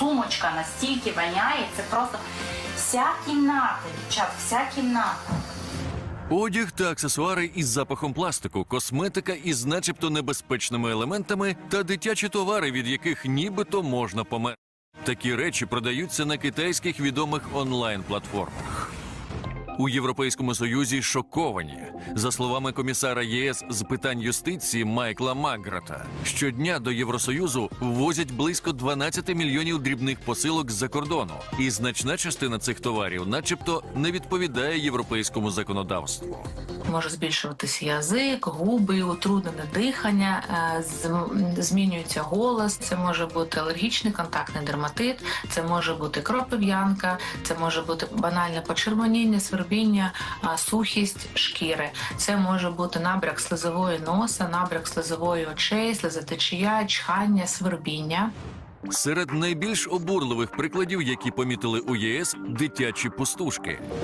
сумочка настільки воняє, це просто вся кімната, дівчат, вся кімната. Одяг та аксесуари із запахом пластику, косметика із начебто небезпечними елементами та дитячі товари, від яких нібито можна померти. Такі речі продаються на китайських відомих онлайн-платформах. У Європейському Союзі шоковані. За словами комісара ЄС з питань юстиції Майкла Маграта, щодня до Євросоюзу ввозять близько 12 мільйонів дрібних посилок з-за кордону, і значна частина цих товарів, начебто, не відповідає європейському законодавству. може збільшуватися язик, губи, утруднене дихання, е, змінюється голос. Це може бути алергічний контактний дерматит, це може бути кропив'янка, це може бути банальне почервоніння, свербіння, а, сухість шкіри. Це може бути набряк слизової носа, набряк слизової очей, слезотечія, чхання, свербіння. Серед найбільш обурливих прикладів, які помітили у ЄС, дитячі пустушки.